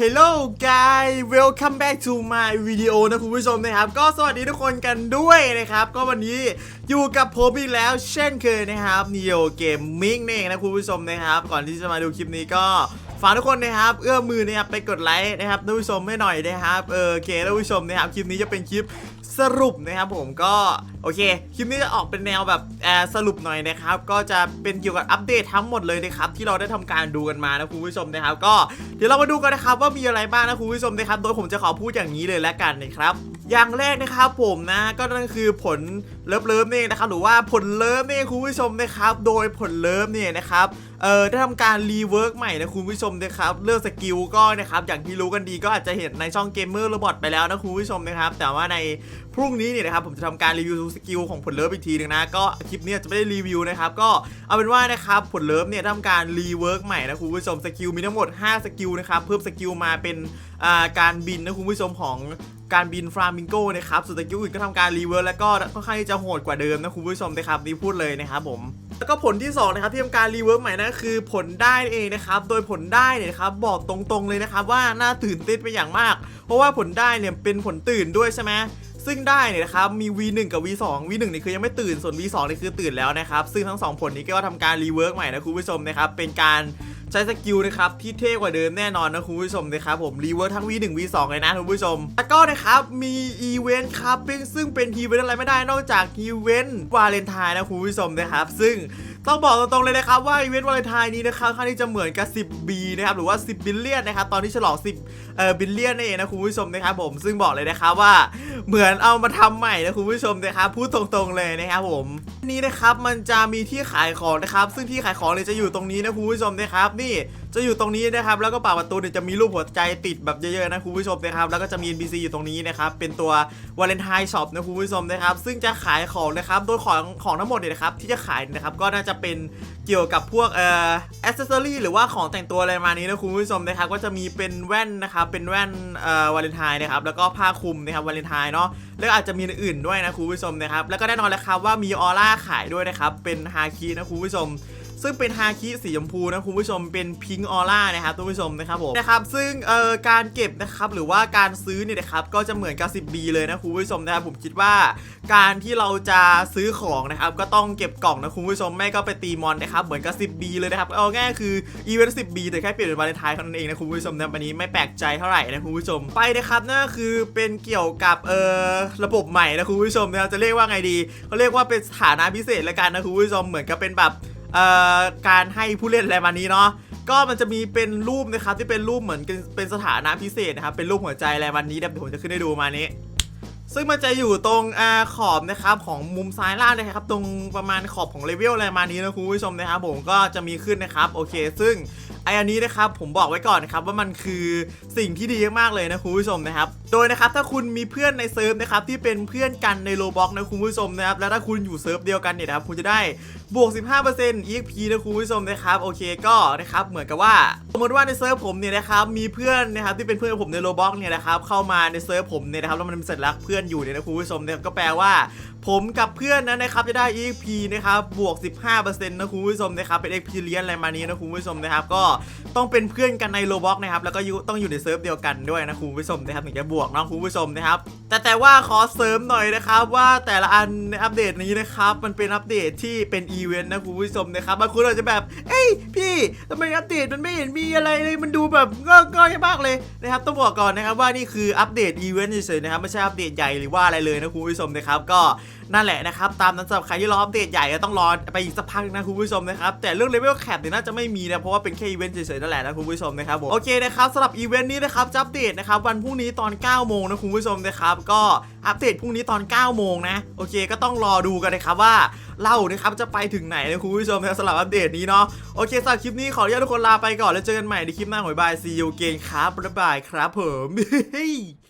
Hello guys welcome back to my video นะคุณผู้ชมนะครับ ก็สวัสดีทุกคนกันด้วยนะครับ ก็วันนี้อยู่กับผมอีกแล้วเช่นเคยนะครับ Neo Gaming นี่เองนะคุณผู้ชมนะครับ ก่อนที่จะมาดูคลิปนี้ก็ ฝากทุกคนนะครับเอื้อมมือนะครับไปกดไลค์นะครับท่านผู้ชมไม่หน่อยนะครับเออโอเคท่านผู้ชมนะครับคลิปนี้จะเป็นคลิปสรุปนะครับผมก็โอเคคลิปนี้จะออกเป็นแนวแบบสรุปหน่อยนะครับก็จะเป็นเกี่ยวกับอัปเดตทั้งหมดเลยนะครับที่เราได้ทำการดูกันมานะคุณผู้ชมนะครับ ก็เดี๋ยวเรามาดูกันนะครับว่ามีอะไรบ้างนะคุณผู้ชมนะครับโดยผมจะขอพูดอย่างนี้เลยแล้วกันนะครับอย่างแรกนะครับผมนะก็นั่นคือผลเลิฟเลิฟนี่เองนะครับหรือว่าผลเลิฟนี่เองคุณผู้ชมนะครับ โดยผลเลิฟเนี่ยนะครับเอ่อได้ทำการรีเวิร์กใหม่นะคุณผู้ชมนะครับเรื่องสกิลก็นะครับอย่างที่รู้กันดีก็อาจจะเห็นในช่องเกมเมอร์โรบอทไปแล้วนะคุณผู้ชมนะครับ แต่ว่าใน พรุ่งนี้เนี่ยนะครับผมจะทำการรีวิวสกิลของผลเลิฟอีกทีหนึงนะก็คลิปเนี้จะไม่ได้รีวิวนะครับก็เอาเป็นว่านะครับผลเลิฟเนี่ยทำการรีเวิร์กใหม่นะคุณผู้ชมสกิลมีทั้งหมด 5 สกิลนะครับเพิ่มสกิลมาเป็นการบินนะคุณผู้ชมของการบินฟลามิงโกนะครับส่วนสกิลอื่นก็ทำการรีเวิร์สแล้วก็ค่อนข้างที่จะโหดกว่าเดิมนะคุณผู้ชมนะครับนี่พูดเลยนะครับผมแล้วก็ผลที่สองนะครับที่ทำการรีเวิร์สใหม่นั่นก็คือผลได้เองนะครับโดยผลได้เนี่ยครับบอกตรงๆเลยนะครับว่าน่าตื่นเต้นเป็นอย่างมาก เพราะว่าผลได้เนี่ยเป็นผลตื่นด้วยใช่ไหม ซึ่งได้เนี่ยนะครับมี V1 กับ V2 V1 นี่คือยังไม่ตื่นส่วน V2 นี่คือตื่นแล้วนะครับซึ่งทั้งสองผลนี้ก็ทำการรีเวิร์สใหม่นะคุณผู้ชมนะครับเป็นการใช้สกิลนะครับที่เท่กว่าเดิมแน่นอนนะคุณผู้ชมนะครับผมรีเวิร์ทั้ง V1 V2 เลยนะคุณผู้ชม แล้วก็นะครับมีอีเวนต์ครับซึ่งเป็นอีเวนต์อะไรไม่ได้นอกจากอีเวนต์วาเลนไทน์นะคุณผู้ชมนะครับ ซึ่งต้องบอกตรงๆเลยนะครับว่าอีเวนต์วาเลนไทน์นี้นะครับค่อนข้างที่จะเหมือนกับ 10 B นะครับหรือว่า 10 บิลเลียนนะครับตอนที่ฉลอง 10เอ่อบิลเลียนนั่นเองนะคุณผู้ชมนะครับผมซึ่งบอกเลยนะครับว่า เหมือนเอามาทำใหม่นะคุณผู้ชมนะครับพูดตรงๆเลยนะครับผมนี่นะครับมันจะมีที่ขายของนะครับ ซึ่งที่ขายของเนี่ยจะอยู่ตรงนี้นะคุณผู้ชมนะครับนี่ จะอยู่ตรงนี้นะครับแล้วก็ปากประตูเนี่ยจะมีรูปหัวใจติดแบบเยอะๆนะคุณผู้ชมนะครับแล้วก็จะมี NPC อยู่ตรงนี้นะครับเป็นตัววาเลนไทน์ช็อปนะคุณผู้ชมนะครับซึ่งจะขายของนะครับโดยของของทั้งหมดเนี่ยนะครับที่จะขายนะครับก็น่าจะเป็นเกี่ยวกับพวกเอ่ออ c เซสซอรี่หรือว่าของแต่งตัวอะไรประมาณนี้นะคุณผู้ชมนะครับก็จะมีเป็นแว่นนะครับเป็นแว่นเอ่อวาเลนไทน์นะครับแล้วก็ผ้าคลุมนะครับวาเลนไทน์เนาะแล้วอาจจะมีอื่นด้วยนะคุณผู้ชมนะครับแล้วก็แน่นอนแล้วครับว่ามีออร่าขายด้วยนะครับเป็นฮาคินะคุณผู้ชม ซึ่งเป็นฮาคิสีชมพูนะคุณผู้ชมเป็นพิงออร่านะครับทุกผู้ชมนะครับผมนะครับซึ่งเอ่อการเก็บนะครับหรือว่าการซื้อเนี่ยนะครับก็จะเหมือนกับ 10B เลยนะคุณผู้ชมนะครับผมคิดว่าการที่เราจะซื้อของนะครับก็ต้องเก็บกล่องนะคุณผู้ชมไม่ก็ไปตีมอนนะครับเหมือนกับ 10B เลยนะครับเอาง่ายคืออีเวนต์ 10B แต่แค่เปลี่ยนเป็นวาเลนไทน์เท่านั้นเองนะคุณผู้ชมนะวันนี้ไม่แปลกใจเท่าไหร่นะคุณผู้ชมไปนะครับนั่นก็คือเป็นเกี่ยวกับเอ่อระบบใหม่นะคุณผู้ชมนะครับจะเรียกว่าไงดีเขาเรียกว่าเป็นสถานะพิเศษละกันนะคุณผู้ชมเหมือนกับเป็นแบบ การให้ผู้เล่นอะไรมานี้เนาะก็มันจะมีเป็นรูปนะครับที่เป็นรูปเหมือนเป็นสถานะพิเศษนะครับเป็นรูปหัวใจอะไรวันนี้เดี๋ยวผมจะขึ้นให้ดูมานี้ ซึ่งมันจะอยู่ตรงอขอบนะครับของมุมซ้ายล่างนะครับ ตรงประมาณขอบของเลเวลอะไรมานี้นะคุณผู้ชมนะครับผมก็จะมีขึ้นนะครับโอเค ซึ่งไออันนี้นะครับผมบอกไว้ก่อนนะครับว่ามันคือสิ่งที่ดีมากๆเลยนะคุณผู้ชมนะครับ โดยนะครับถ้าคุณมีเพื่อนในเซิร์ฟนะครับที่เป็นเพื่อนกันในโลบ็อกนะคุณผู้ชมนะครับแล้วถ้าคุณอยู่เซิร์ฟเดียวกันเนี่ยนะครับคุณจะได้ บวก 15% EXP นะคุณผู้ชมนะครับ โอเคก็นะครับเหมือนกับว่าสมมติว่าในเซิร์ฟผมเนี่ยนะครับมีเพื่อนนะครับที่เป็นเพื่อนผมในโลบ็อกเนี่ยนะครับเข้ามาในเซิร์ฟผมเนี่ยนะครับแล้วมันเป็นสัญลักษณ์เพื่อนอยู่เนี่ยนะคุณผู้ชมเนี่ยก็แปลว่า ผมกับเพื่อนนั้นนะครับจะได้ EXP นะครับบวก 15%นะคุณผู้ชมนะครับเป็น Experience อะไรมานี้นะคุณผู้ชมนะครับก็ต้องเป็นเพื่อนกันในโลบ็อกนะครับแล้วก็ต้องอยู่ในเซิร์ฟเดียวกันด้วยนะคุณผู้ชมนะครับถึงจะบวกนะคุณผู้ชมนะครับแต่แต่ว่าขอเสริมหน่อยนะครับว่าแต่ละอันในอัปเดตนี้นะครับมันเป็นอัปเดตที่เป็นอีเวนต์นะคุณผู้ชมนะครับบางคนอาจจะแบบ เอ้ยพี่ทำไมอัปเดตมันไม่เห็นมีอะไรเลยมันดูแบบง่อยๆมากเลยนะครับต้องบอกก่อนนะครับว่านี่คืออัปเดตอีเวนต์เฉยๆนะครับไม่ใช่อัปเดตใหญ่หรือว่าอะไรเลยนะคุณผู้ชมนะครับก็ นั่นแหละนะครับ ตามนั้นสำหรับใครที่รออัปเดตใหญ่ก็ต้องรอไปอีกสักพักนะคุณผู้ชมนะครับ แต่เรื่องเลเวลแคปเนี่ยน่าจะไม่มีนะ เพราะว่าเป็นแค่อีเวนต์เฉยๆนั่นแหละนะคุณผู้ชมนะครับผมโอเคนะครับสำหรับอีเวนต์นี้นะครับจะอัปเดตนะครับวันพรุ่งนี้ตอน 9 โมงนะคุณผู้ชมนะครับก็อัปเดตพรุ่งนี้ตอน 9 โมงนะโอเค ก็ต้องรอดูกันนะครับว่าเล่านะครับจะไปถึงไหนนะคุณผู้ชมนะสำหรับอัปเดตนี้เนาะโอเคสำหรับคลิปนี้ขออนุญาตทุกคนลาไปก่อนแล้วเจอกันใหม่ในคลิปหน้าของบายซีอูเกนครับบ๊ายบายครับผม